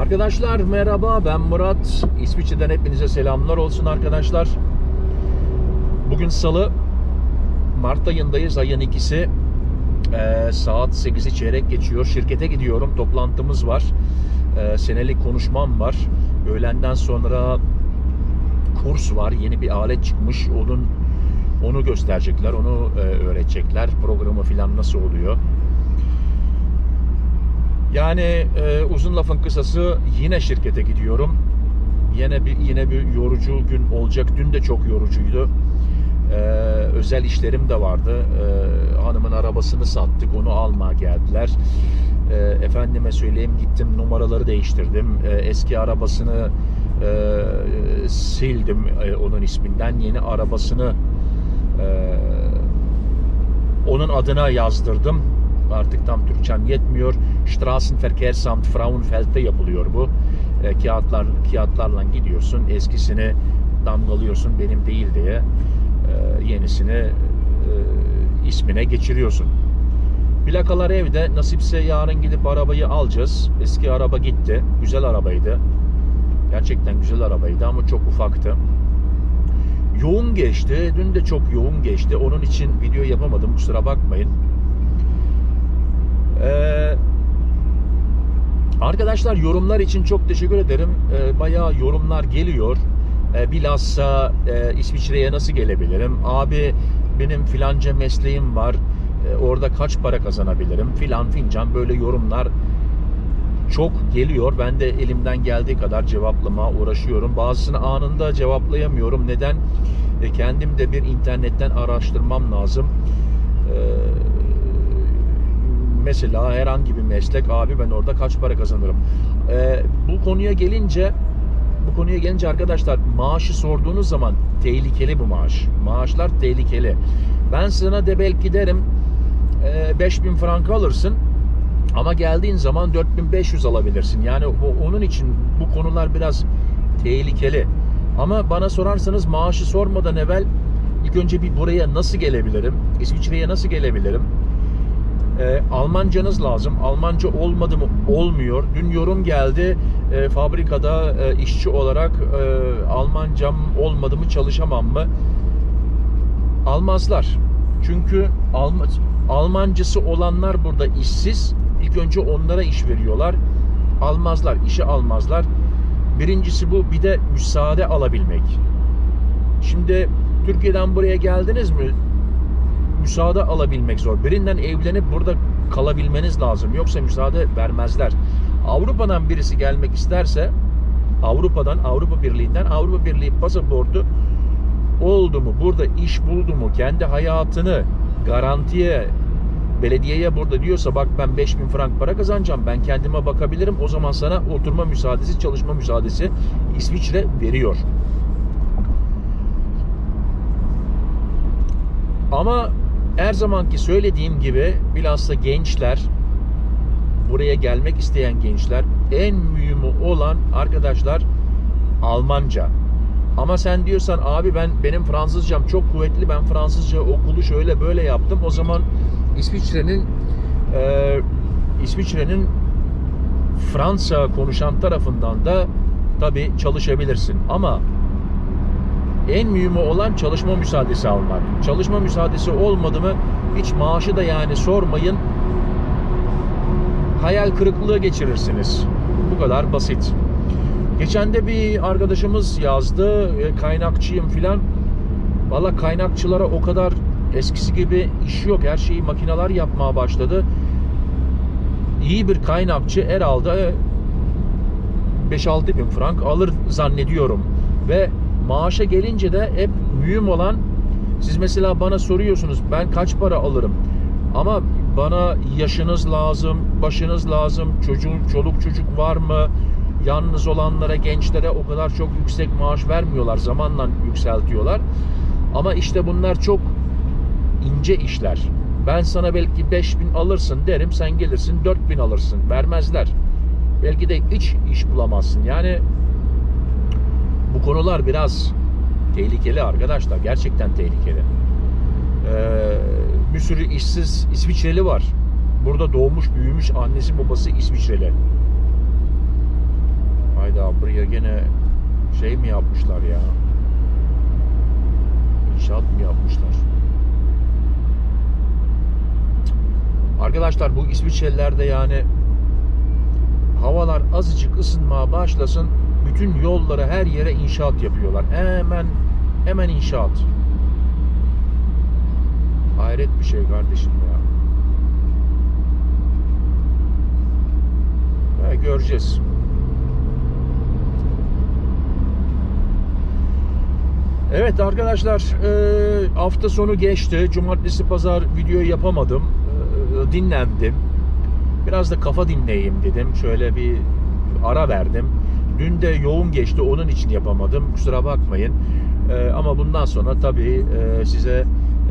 Arkadaşlar merhaba ben Murat. İsviçre'den hepinize selamlar olsun arkadaşlar. Bugün salı. Mart ayındayız ayın ikisi. Ee, saat 8'i çeyrek geçiyor. Şirkete gidiyorum. Toplantımız var. Ee, senelik konuşmam var. Öğlenden sonra kurs var. Yeni bir alet çıkmış. Onun onu gösterecekler. Onu e, öğretecekler. Programı falan nasıl oluyor. Yani e, uzun lafın kısası yine şirkete gidiyorum. Yine bir yine bir yorucu gün olacak. Dün de çok yorucuydu. E, özel işlerim de vardı. E, hanımın arabasını sattık. Onu almaya geldiler. E, efendime söyleyeyim gittim numaraları değiştirdim. E, eski arabasını e, sildim e, onun isminden. Yeni arabasını e, onun adına yazdırdım. Artık tam Türkçem yetmiyor. Straßenverkehrsamt Frauenfeld'de yapılıyor bu. E, kağıtlar kağıtlarla gidiyorsun. Eskisini damgalıyorsun benim değil diye. E, yenisini e, ismine geçiriyorsun. Plakalar evde. Nasipse yarın gidip arabayı alacağız. Eski araba gitti. Güzel arabaydı. Gerçekten güzel arabaydı ama çok ufaktı. Yoğun geçti. Dün de çok yoğun geçti. Onun için video yapamadım. Kusura bakmayın. Ee, arkadaşlar yorumlar için çok teşekkür ederim. Ee, bayağı yorumlar geliyor. Ee, bilhassa e, İsviçre'ye nasıl gelebilirim? Abi benim filanca mesleğim var. Ee, orada kaç para kazanabilirim? Filan fincan böyle yorumlar çok geliyor. Ben de elimden geldiği kadar cevaplama uğraşıyorum. Bazısını anında cevaplayamıyorum. Neden? E, kendim de bir internetten araştırmam lazım. Ee, mesela herhangi bir meslek abi ben orada kaç para kazanırım. Ee, bu konuya gelince bu konuya gelince arkadaşlar maaşı sorduğunuz zaman tehlikeli bu maaş. Maaşlar tehlikeli. Ben sana de belki derim e, 5000 frank alırsın ama geldiğin zaman 4500 alabilirsin. Yani onun için bu konular biraz tehlikeli. Ama bana sorarsanız maaşı sormadan evvel ilk önce bir buraya nasıl gelebilirim? İsviçre'ye nasıl gelebilirim? E, Almancanız lazım. Almanca olmadı mı? Olmuyor. Dün yorum geldi. E, fabrikada e, işçi olarak e, Almancam olmadı mı çalışamam mı? Almazlar. Çünkü Alma, Almancası olanlar burada işsiz. İlk önce onlara iş veriyorlar. Almazlar, işe almazlar. Birincisi bu. Bir de müsaade alabilmek. Şimdi Türkiye'den buraya geldiniz mi? Müsaade alabilmek zor. Birinden evlenip burada kalabilmeniz lazım. Yoksa müsaade vermezler. Avrupa'dan birisi gelmek isterse Avrupa'dan, Avrupa Birliği'nden Avrupa Birliği pasaportu oldu mu, burada iş buldu mu, kendi hayatını garantiye belediyeye burada diyorsa bak ben 5000 frank para kazanacağım ben kendime bakabilirim o zaman sana oturma müsaadesi çalışma müsaadesi İsviçre veriyor. Ama her zamanki söylediğim gibi bilhassa gençler buraya gelmek isteyen gençler en mühimi olan arkadaşlar Almanca. Ama sen diyorsan abi ben benim Fransızcam çok kuvvetli ben Fransızca okulu şöyle böyle yaptım o zaman İsviçre'nin e, İsviçre'nin Fransa konuşan tarafından da tabi çalışabilirsin ama en mühimi olan çalışma müsaadesi almak. Çalışma müsaadesi olmadı mı hiç maaşı da yani sormayın. Hayal kırıklığı geçirirsiniz. Bu kadar basit. Geçen de bir arkadaşımız yazdı. e, Kaynakçıyım filan. Valla kaynakçılara o kadar eskisi gibi iş yok. Her şeyi makineler yapmaya başladı. İyi bir kaynakçı herhalde 5-6 bin frank alır zannediyorum. Ve maaşa gelince de hep mühim olan siz mesela bana soruyorsunuz ben kaç para alırım? Ama bana yaşınız lazım, başınız lazım, çocuğun çoluk çocuk var mı? Yalnız olanlara, gençlere o kadar çok yüksek maaş vermiyorlar. Zamanla yükseltiyorlar. Ama işte bunlar çok ince işler. Ben sana belki 5000 alırsın derim, sen gelirsin 4000 alırsın. Vermezler. Belki de hiç iş bulamazsın. Yani bu konular biraz tehlikeli arkadaşlar. Gerçekten tehlikeli. Ee, bir sürü işsiz İsviçreli var. Burada doğmuş, büyümüş, annesi babası İsviçreli. Hayda buraya gene şey mi yapmışlar ya? İnşaat mı yapmışlar? Arkadaşlar bu İsviçrelilerde yani havalar azıcık ısınmaya başlasın bütün yollara her yere inşaat yapıyorlar. Hemen hemen inşaat. Hayret bir şey kardeşim ya. Ha, göreceğiz. Evet arkadaşlar e, hafta sonu geçti. Cumartesi pazar video yapamadım. E, dinlendim. Biraz da kafa dinleyeyim dedim. Şöyle bir ara verdim. Dün de yoğun geçti. Onun için yapamadım. Kusura bakmayın. E, ama bundan sonra tabii e, size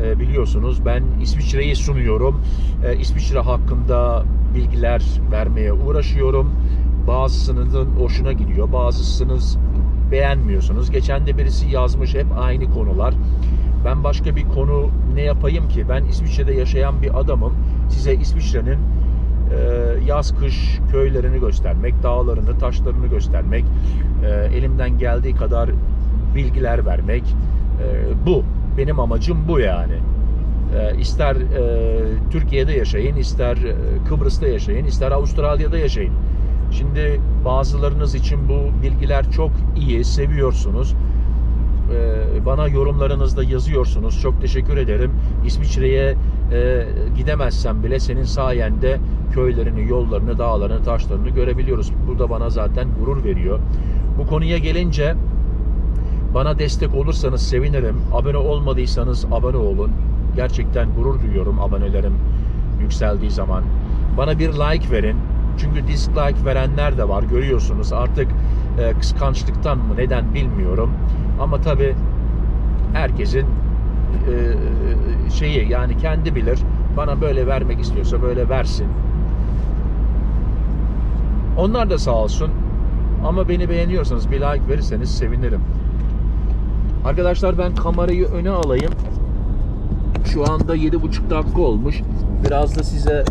e, biliyorsunuz ben İsviçre'yi sunuyorum. E, İsviçre hakkında bilgiler vermeye uğraşıyorum. Bazısının hoşuna gidiyor. Bazısınız beğenmiyorsunuz. Geçen de birisi yazmış hep aynı konular. Ben başka bir konu ne yapayım ki? Ben İsviçre'de yaşayan bir adamım. Size İsviçre'nin yaz kış köylerini göstermek, dağlarını, taşlarını göstermek, e, elimden geldiği kadar bilgiler vermek. E, bu. Benim amacım bu yani. E, ister e, Türkiye'de yaşayın, ister e, Kıbrıs'ta yaşayın, ister Avustralya'da yaşayın. Şimdi bazılarınız için bu bilgiler çok iyi, seviyorsunuz. Ee, Bana yorumlarınızda yazıyorsunuz. Çok teşekkür ederim. İsviçre'ye e, gidemezsem bile senin sayende köylerini, yollarını, dağlarını, taşlarını görebiliyoruz. Bu da bana zaten gurur veriyor. Bu konuya gelince bana destek olursanız sevinirim. Abone olmadıysanız abone olun. Gerçekten gurur duyuyorum abonelerim yükseldiği zaman. Bana bir like verin. Çünkü dislike verenler de var görüyorsunuz. Artık e, kıskançlıktan mı neden bilmiyorum. Ama tabi herkesin e, şeyi yani kendi bilir. Bana böyle vermek istiyorsa böyle versin. Onlar da sağ olsun. Ama beni beğeniyorsanız bir like verirseniz sevinirim. Arkadaşlar ben kamerayı öne alayım. Şu anda 7,5 dakika olmuş. Biraz da size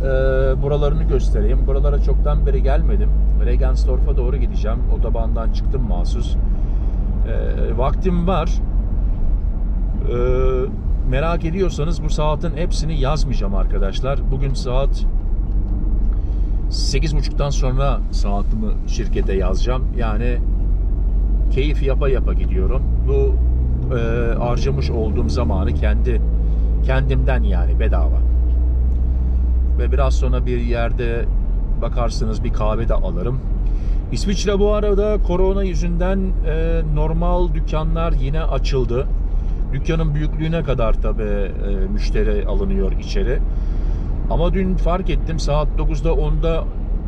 e, buralarını göstereyim. Buralara çoktan beri gelmedim. Regensdorf'a doğru gideceğim. Otobandan çıktım mahsus. E, vaktim var. E, merak ediyorsanız bu saatin hepsini yazmayacağım arkadaşlar. Bugün saat 8.30'dan sonra saatimi şirkete yazacağım. Yani keyif yapa yapa gidiyorum. Bu e, harcamış olduğum zamanı kendi kendimden yani bedava. Ve biraz sonra bir yerde bakarsınız bir kahve de alırım. İsviçre bu arada korona yüzünden e, normal dükkanlar yine açıldı. Dükkanın büyüklüğüne kadar tabi e, müşteri alınıyor içeri. Ama dün fark ettim saat 9'da 10'da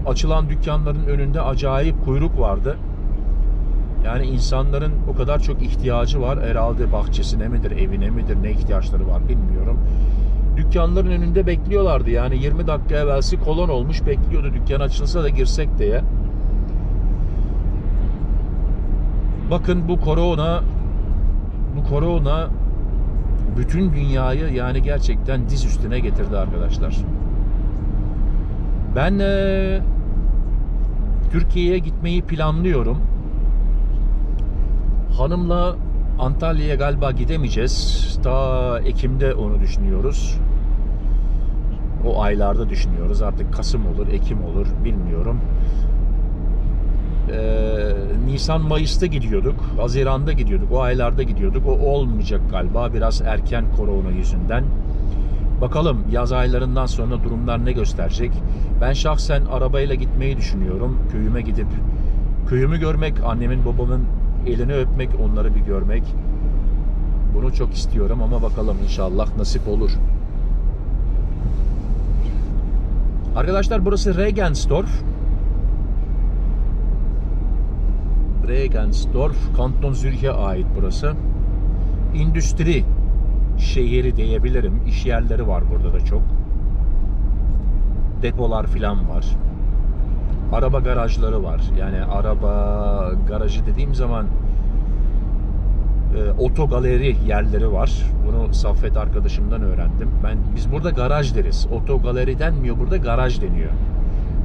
açılan dükkanların önünde acayip kuyruk vardı. Yani insanların o kadar çok ihtiyacı var. Herhalde bahçesine midir, evine midir, ne ihtiyaçları var bilmiyorum. Dükkanların önünde bekliyorlardı. Yani 20 dakika evvelsi kolon olmuş bekliyordu dükkan açılsa da girsek diye. Bakın bu korona bu korona bütün dünyayı yani gerçekten diz üstüne getirdi arkadaşlar. Ben eee Türkiye'ye gitmeyi planlıyorum. Hanımla Antalya'ya galiba gidemeyeceğiz. Ta Ekim'de onu düşünüyoruz. O aylarda düşünüyoruz. Artık Kasım olur, Ekim olur bilmiyorum. Ee, Nisan Mayıs'ta gidiyorduk. Haziran'da gidiyorduk. O aylarda gidiyorduk. O olmayacak galiba. Biraz erken korona yüzünden. Bakalım yaz aylarından sonra durumlar ne gösterecek. Ben şahsen arabayla gitmeyi düşünüyorum. Köyüme gidip köyümü görmek, annemin babamın elini öpmek, onları bir görmek. Bunu çok istiyorum ama bakalım inşallah nasip olur. Arkadaşlar burası Regensdorf. Regensdorf, Kanton Zürih'e ait burası. Endüstri şehri diyebilirim. İş yerleri var burada da çok. Depolar filan var. Araba garajları var. Yani araba garajı dediğim zaman e, oto galeri yerleri var. Bunu Saffet arkadaşımdan öğrendim. Ben biz burada garaj deriz. Oto galeri denmiyor burada garaj deniyor.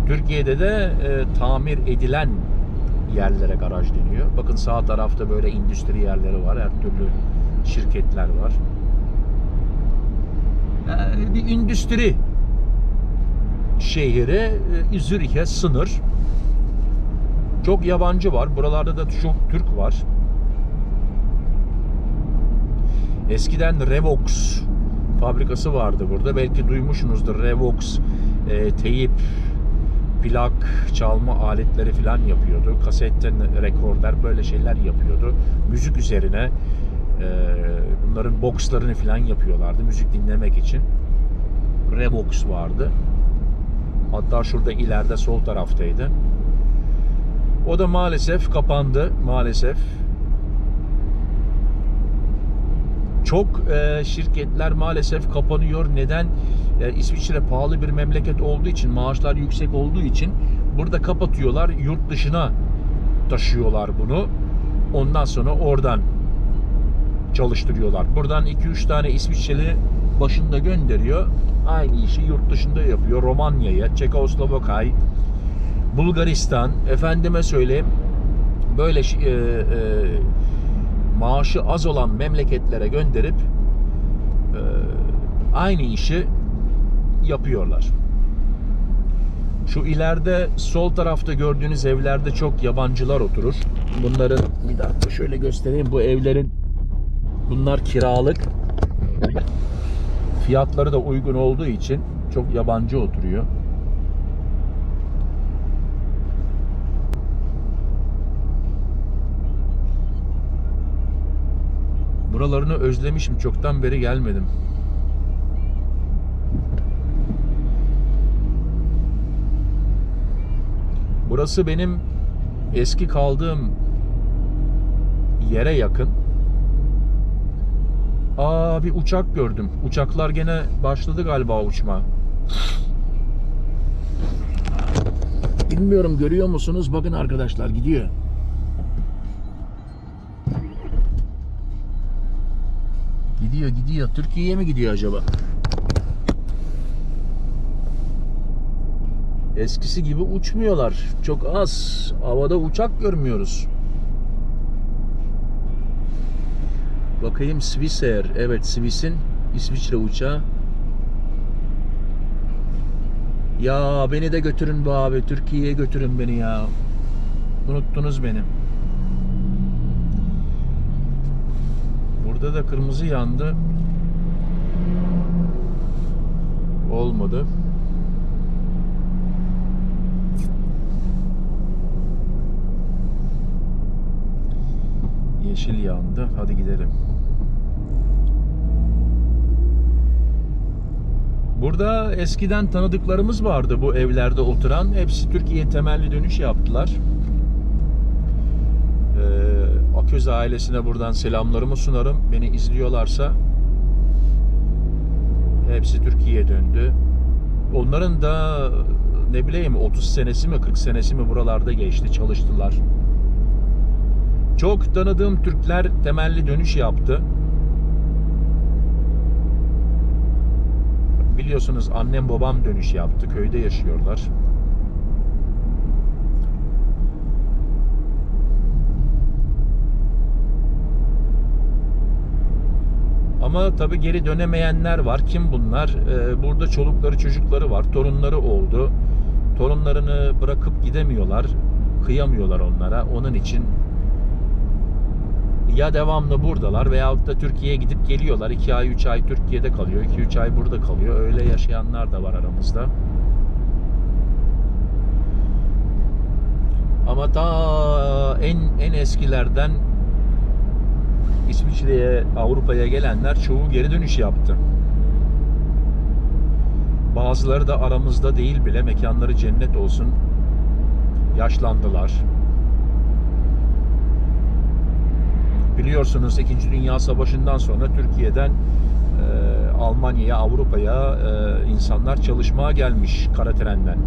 Türkiye'de de e, tamir edilen yerlere garaj deniyor. Bakın sağ tarafta böyle endüstri yerleri var. Her türlü şirketler var. Ee, bir endüstri şehri e, Zürih'e sınır. Çok yabancı var. Buralarda da çok Türk var. Eskiden Revox fabrikası vardı burada. Belki duymuşsunuzdur. Revox e, teyip, plak çalma aletleri falan yapıyordu. Kasetten rekorder böyle şeyler yapıyordu. Müzik üzerine e, bunların boxlarını falan yapıyorlardı müzik dinlemek için. Revox vardı. Hatta şurada ileride sol taraftaydı. O da maalesef kapandı. Maalesef. Çok e, şirketler maalesef kapanıyor. Neden? E, İsviçre pahalı bir memleket olduğu için, maaşlar yüksek olduğu için burada kapatıyorlar. Yurt dışına taşıyorlar bunu. Ondan sonra oradan çalıştırıyorlar. Buradan 2-3 tane İsviçreli başında gönderiyor. Aynı işi yurt dışında yapıyor. Romanya'ya, Çekoslovakya, Bulgaristan, efendime söyleyeyim böyle e, e, maaşı az olan memleketlere gönderip e, aynı işi yapıyorlar. Şu ileride sol tarafta gördüğünüz evlerde çok yabancılar oturur. Bunların bir dakika şöyle göstereyim. Bu evlerin bunlar kiralık. Fiyatları da uygun olduğu için çok yabancı oturuyor. Buralarını özlemişim. Çoktan beri gelmedim. Burası benim eski kaldığım yere yakın. Aa bir uçak gördüm. Uçaklar gene başladı galiba uçma. Bilmiyorum görüyor musunuz? Bakın arkadaşlar gidiyor. Gidiyor gidiyor. Türkiye'ye mi gidiyor acaba? Eskisi gibi uçmuyorlar. Çok az. Havada uçak görmüyoruz. Bakayım Swissair. Evet Swiss'in İsviçre uçağı. Ya beni de götürün bu abi. Türkiye'ye götürün beni ya. Unuttunuz beni. Burada da kırmızı yandı. Olmadı. Yeşil yandı. Hadi gidelim. Burada eskiden tanıdıklarımız vardı bu evlerde oturan. Hepsi Türkiye temelli dönüş yaptılar. Aköz ailesine buradan selamlarımı sunarım. Beni izliyorlarsa hepsi Türkiye'ye döndü. Onların da ne bileyim 30 senesi mi 40 senesi mi buralarda geçti çalıştılar. Çok tanıdığım Türkler temelli dönüş yaptı. Biliyorsunuz annem babam dönüş yaptı. Köyde yaşıyorlar. Ama tabii geri dönemeyenler var. Kim bunlar? Ee, burada çolukları çocukları var. Torunları oldu. Torunlarını bırakıp gidemiyorlar. Kıyamıyorlar onlara. Onun için ya devamlı buradalar veyahut da Türkiye'ye gidip geliyorlar. 2 ay 3 ay Türkiye'de kalıyor. 2-3 ay burada kalıyor. Öyle yaşayanlar da var aramızda. Ama ta en en eskilerden İsviçre'ye, Avrupa'ya gelenler çoğu geri dönüş yaptı. Bazıları da aramızda değil bile mekanları cennet olsun. Yaşlandılar. Biliyorsunuz 2. Dünya Savaşı'ndan sonra Türkiye'den e, Almanya'ya, Avrupa'ya e, insanlar çalışmaya gelmiş kara trenden.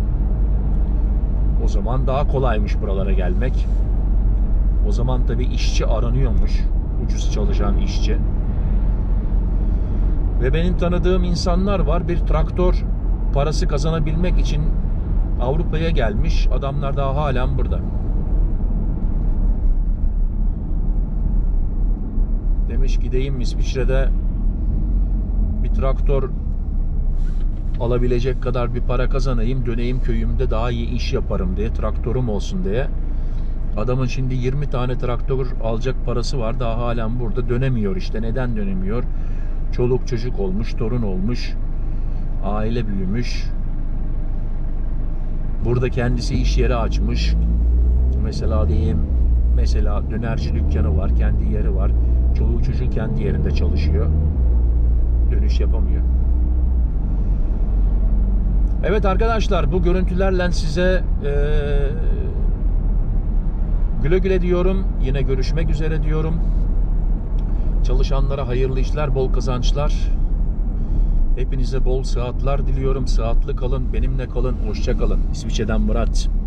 O zaman daha kolaymış buralara gelmek. O zaman tabi işçi aranıyormuş ucuz çalışan işçi. Ve benim tanıdığım insanlar var. Bir traktör parası kazanabilmek için Avrupa'ya gelmiş. Adamlar daha halen burada. Demiş gideyim İsviçre'de bir traktör alabilecek kadar bir para kazanayım, döneyim köyümde daha iyi iş yaparım diye, traktörüm olsun diye Adamın şimdi 20 tane traktör alacak parası var. Daha halen burada dönemiyor işte. Neden dönemiyor? Çoluk çocuk olmuş, torun olmuş. Aile büyümüş. Burada kendisi iş yeri açmış. Mesela diyeyim mesela dönerci dükkanı var, kendi yeri var. Çoluk çocuğu kendi yerinde çalışıyor. Dönüş yapamıyor. Evet arkadaşlar bu görüntülerle size eee, güle güle diyorum. Yine görüşmek üzere diyorum. Çalışanlara hayırlı işler, bol kazançlar. Hepinize bol sıhhatler diliyorum. Sıhhatli kalın, benimle kalın. Hoşça kalın. İsviçre'den Murat.